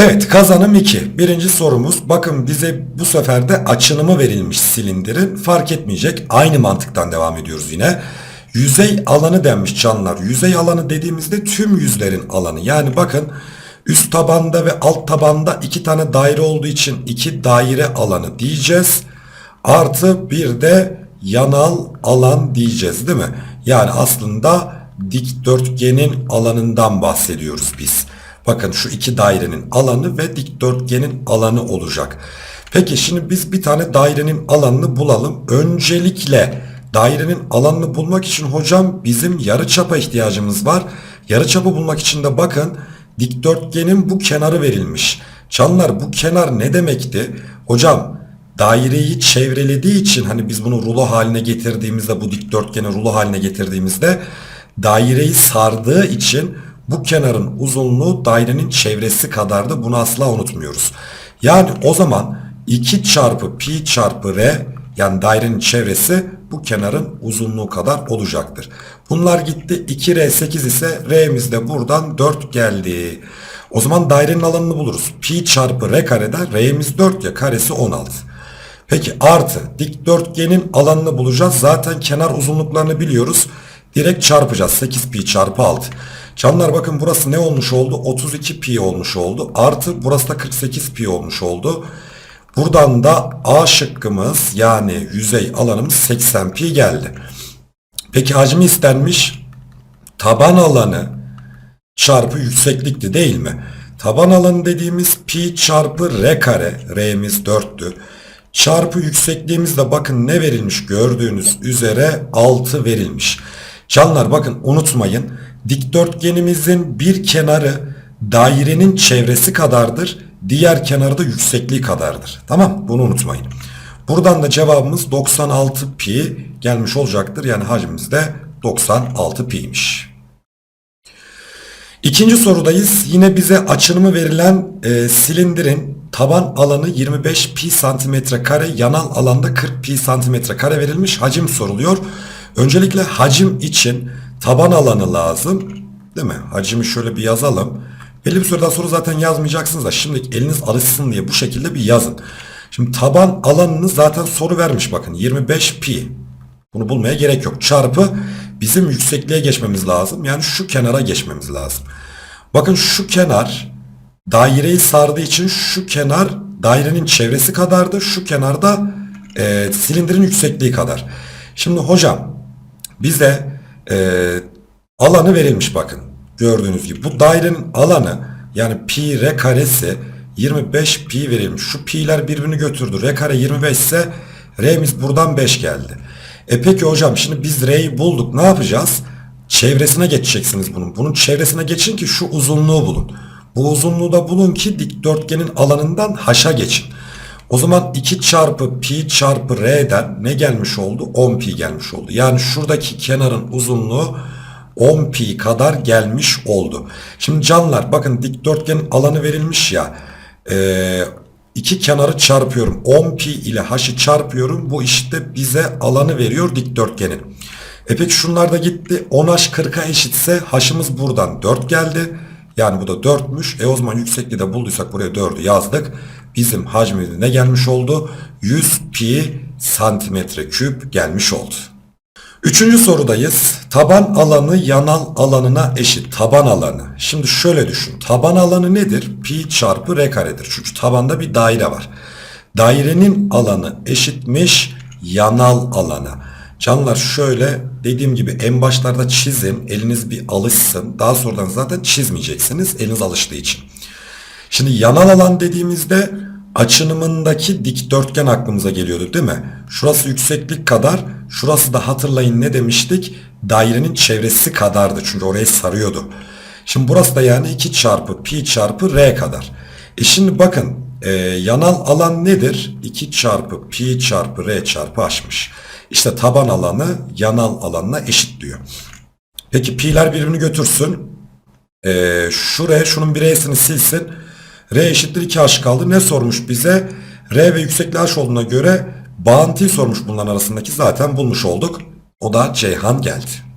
Evet kazanım 2. Birinci sorumuz bakın bize bu sefer de açınımı verilmiş silindirin fark etmeyecek. Aynı mantıktan devam ediyoruz yine. Yüzey alanı denmiş canlar. Yüzey alanı dediğimizde tüm yüzlerin alanı. Yani bakın üst tabanda ve alt tabanda iki tane daire olduğu için iki daire alanı diyeceğiz. Artı bir de yanal alan diyeceğiz değil mi? Yani aslında dikdörtgenin alanından bahsediyoruz biz. Bakın şu iki dairenin alanı ve dikdörtgenin alanı olacak. Peki şimdi biz bir tane dairenin alanını bulalım. Öncelikle dairenin alanını bulmak için hocam bizim yarıçapa ihtiyacımız var. Yarıçapı bulmak için de bakın dikdörtgenin bu kenarı verilmiş. Canlar bu kenar ne demekti? Hocam daireyi çevrelediği için hani biz bunu rulo haline getirdiğimizde bu dikdörtgeni rulo haline getirdiğimizde daireyi sardığı için bu kenarın uzunluğu dairenin çevresi kadardı. Bunu asla unutmuyoruz. Yani o zaman 2 çarpı pi çarpı r yani dairenin çevresi bu kenarın uzunluğu kadar olacaktır. Bunlar gitti 2r 8 ise r'miz de buradan 4 geldi. O zaman dairenin alanını buluruz. Pi çarpı r kareden r'miz 4 ya karesi 16. Peki artı dikdörtgenin alanını bulacağız. Zaten kenar uzunluklarını biliyoruz. Direkt çarpacağız. 8 pi çarpı 6. Canlar bakın burası ne olmuş oldu? 32 pi olmuş oldu. Artı burası da 48 pi olmuş oldu. Buradan da A şıkkımız yani yüzey alanımız 80 pi geldi. Peki hacmi istenmiş. Taban alanı çarpı yükseklikti değil mi? Taban alanı dediğimiz pi çarpı r kare. R'miz 4'tü. Çarpı yüksekliğimiz de bakın ne verilmiş gördüğünüz üzere 6 verilmiş. Canlar bakın unutmayın. Dikdörtgenimizin bir kenarı dairenin çevresi kadardır. Diğer kenarı da yüksekliği kadardır. Tamam bunu unutmayın. Buradan da cevabımız 96 pi gelmiş olacaktır. Yani hacmimiz de 96 pi'ymiş. İkinci sorudayız. Yine bize açınımı verilen e, silindirin taban alanı 25 pi santimetre kare, yanal alanda 40 pi santimetre kare verilmiş. Hacim soruluyor. Öncelikle hacim için taban alanı lazım. Değil mi? Hacimi şöyle bir yazalım. Belli bir süreden sonra zaten yazmayacaksınız da şimdi eliniz alışsın diye bu şekilde bir yazın. Şimdi taban alanını zaten soru vermiş bakın 25 pi. Bunu bulmaya gerek yok. Çarpı bizim yüksekliğe geçmemiz lazım. Yani şu kenara geçmemiz lazım. Bakın şu kenar daireyi sardığı için şu kenar dairenin çevresi kadardı. Şu kenarda e, silindirin yüksekliği kadar. Şimdi hocam bize e, alanı verilmiş bakın. Gördüğünüz gibi bu dairenin alanı yani pi r karesi 25 pi verilmiş. Şu pi'ler birbirini götürdü. R kare 25 ise r'miz buradan 5 geldi. E peki hocam şimdi biz r'yi bulduk. Ne yapacağız? Çevresine geçeceksiniz bunun. Bunun çevresine geçin ki şu uzunluğu bulun. Bu uzunluğu da bulun ki dikdörtgenin alanından haşa geçin. O zaman 2 çarpı pi çarpı r'den ne gelmiş oldu? 10 pi gelmiş oldu. Yani şuradaki kenarın uzunluğu 10 pi kadar gelmiş oldu. Şimdi canlar bakın dikdörtgenin alanı verilmiş ya. Ee, iki kenarı çarpıyorum. 10 pi ile h'ı çarpıyorum. Bu işte bize alanı veriyor dikdörtgenin. E peki şunlar da gitti. 10h 40'a eşitse h'ımız buradan 4 geldi. Yani bu da 4'müş. E o zaman yüksekliği de bulduysak buraya 4'ü yazdık. Bizim hacmimiz ne gelmiş oldu? 100 pi santimetre küp gelmiş oldu. Üçüncü sorudayız. Taban alanı yanal alanına eşit. Taban alanı. Şimdi şöyle düşün. Taban alanı nedir? Pi çarpı r karedir. Çünkü tabanda bir daire var. Dairenin alanı eşitmiş yanal alana. Canlar şöyle dediğim gibi en başlarda çizin. Eliniz bir alışsın. Daha sonradan zaten çizmeyeceksiniz. Eliniz alıştığı için. Şimdi yanal alan dediğimizde açınımındaki dikdörtgen aklımıza geliyordu değil mi? Şurası yükseklik kadar, şurası da hatırlayın ne demiştik? Dairenin çevresi kadardı çünkü orayı sarıyordu. Şimdi burası da yani 2 çarpı pi çarpı r kadar. E şimdi bakın e, yanal alan nedir? 2 çarpı pi çarpı r çarpı h'mış. İşte taban alanı yanal alanına eşit diyor. Peki pi'ler birbirini götürsün. E, şuraya şunun bir r'sini silsin. R eşittir 2H kaldı. Ne sormuş bize? R ve yüksekliği H olduğuna göre bağıntıyı sormuş bunların arasındaki zaten bulmuş olduk. O da Ceyhan geldi.